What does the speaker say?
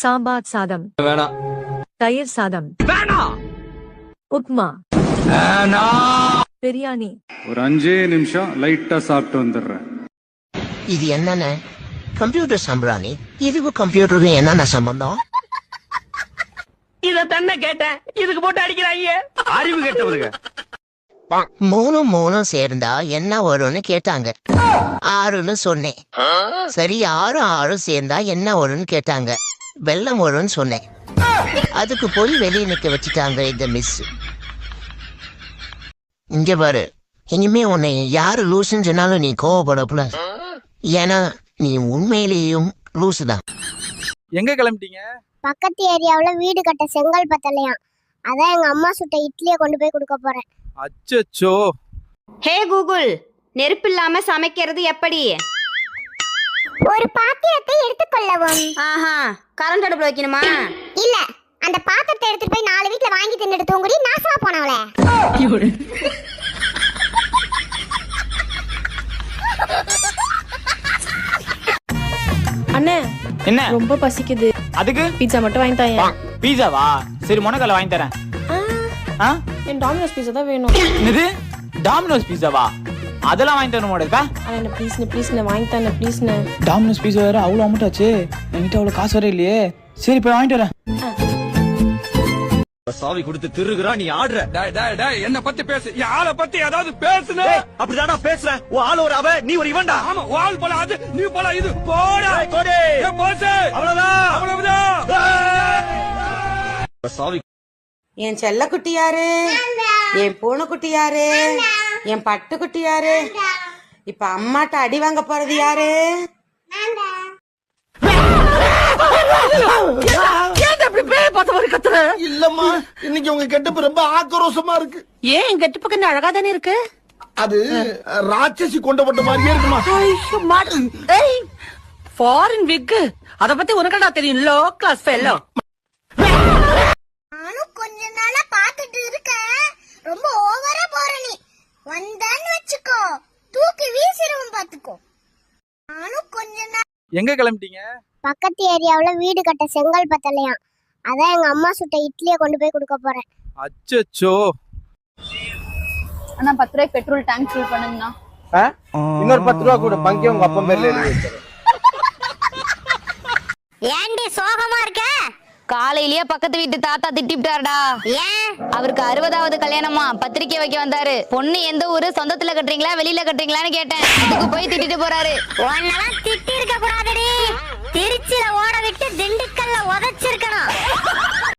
சாம்பார் சாதம். வேணாம். தயிர் சாதம். உப்மா. பிரியாணி. ஒரு அஞ்சே நிமிஷம் லைட்டா சாப்பிட்டு வந்துடுறேன். இது என்னென்ன கம்ப்யூட்டர் சம்பிராணி. இதுக்கு கம்ப்யூட்டருக்கு என்னென்ன சம்பந்தம்? இத தன்னை கேட்டேன். இதுக்கு போட்டு அடிக்கிறாங்க அறிவு கெட்டவருங்க. மூணு மூணும் சேர்ந்தா என்ன வரும்னு கேட்டாங்க. ஆறுன்னு சொன்னேன். சரி ஆறு ஆறு சேர்ந்தா என்ன வரும்னு கேட்டாங்க. வெள்ளம் வரும்னு சொன்னேன். அதுக்கு போய் வெளியே நிக்க வச்சுட்டாங்க இந்த மிஸ் இங்க பாரு இனிமே உன்னை யாரு லூசுன்னு சொன்னாலும் நீ கோவப்படப்புல ஏன்னா நீ உண்மையிலேயும் லூசு தான். எங்க கிளம்பிட்டீங்க? பக்கத்து ஏரியாவுல வீடு கட்ட செங்கல் பத்தலையாம். அதான் எங்க அம்மா சுட்ட இட்லியை கொண்டு போய் கொடுக்க போறேன். அச்சச்சோ. ஹே கூகுள் நெருப்பு இல்லாம சமைக்கிறது எப்படி? ஒரு பாத்திரத்தை எடுத்துக்கொள்ளவும் ஆஹா கரண்ட் அடுப்புல வைக்கணுமா? இல்ல அந்த பாத்திரத்தை எடுத்துட்டு போய் நாலு வீட்ல வாங்கி தின்னுட்டு தூங்குடி நாசமா போனவளே. அண்ணே என்ன? ரொம்ப பசிக்குது. அதுக்கு? பீட்சா மட்டும் வாங்கி தாங்க பீஸாவா சரி முனக்கல்ல வாங்கி தரேன். ஆ என் டாமினோஸ் பீஸா தான் வேணும். என்னது? டாமினோஸ் பீஸாவா அதெல்லாம் வாங்கி தரணும் மாட்டேக்கா அண்ணா ப்ளீஸ்ண்ணே ப்ளீஸ்ண்ணே வாங்கி தானே ப்ளீஸ்ண்ணே டாமினோஸ் பீஸா வேற அவ்வளோ அமௌண்ட் ஆச்சு. என்கிட்ட அவ்வளோ காசு வேற இல்லையே. சரி போய் வாங்கிட்டு வரேன். சாவி கொடுத்து திருகுறா நீ ஆடுற. டேய் டேய் டேய் என்ன பத்தி பேசு. என் ஆளை பத்தி ஏதாவது பேசுன? அப்படிதானா பேசுற உன் ஆள் ஒரு அவ நீ ஒரு இவன்டா. ஆமா வால் போல அது நீ போல இது. போடா. கோடி. போச்சு அவ்வளவுதான். அவ்வளவுதான். சாவி என் செல்ல குட்டி யாரு? என் பூனை குட்டி யாரு? என் பட்டு குட்டி யாரு? இப்ப அம்மாட்ட அடி வாங்க போறது யாரு? இல்லம்மா இன்னைக்கு உங்க கெட்டப்பு ரொம்ப ஆக்ரோஷமா இருக்கு. ஏன் கெட்டு பக்கம் அழகா தானே இருக்கு? அது ராட்சசி கொண்டப்பட்ட மாதிரியே இருக்குமா? ஃபாரின் விக் அத பத்தி உனக்கடா தெரியும்? லோ கிளாஸ் ஃபெல்லோ நானும் கொஞ்ச நாளா பாத்துட்டு இருக்கேன் ரொம்ப ஓவரா போற நீ வந்தான்னு வச்சுக்கோ. தூக்கி வீசிடுவோம் பாத்துக்கோ நானும் கொஞ்ச நாள் எங்க கிளம்பிட்டீங்க? பக்கத்து ஏரியாவுல வீடு கட்ட செங்கல் பத்தலையாம். அதான் எங்க அம்மா சுட்ட இட்லியை கொண்டு போய் கொடுக்க போறேன். அச்சச்சோ. அண்ணா பத்து ரூபாய்க்கு பெட்ரோல் டேங்க் ஃபில் பண்ணுங்கண்ணா. இன்னொரு பத்து ரூபா கூட பங்கே உங்க அப்பா பேர்ல எழுதி சோகமா இருக்க? காலையிலேயே பக்கத்து வீட்டு தாத்தா திட்டிவிட்டாருடா. ஏன்? அவருக்கு அறுபதாவது கல்யாணமா? பத்திரிக்கை வைக்க வந்தாரு. பொண்ணு எந்த ஊரு? சொந்தத்துல கட்டுறீங்களா? வெளியில கட்டுறீங்களான்னு கேட்டேன். அதுக்கு போய் திட்டிட்டு போறாரு.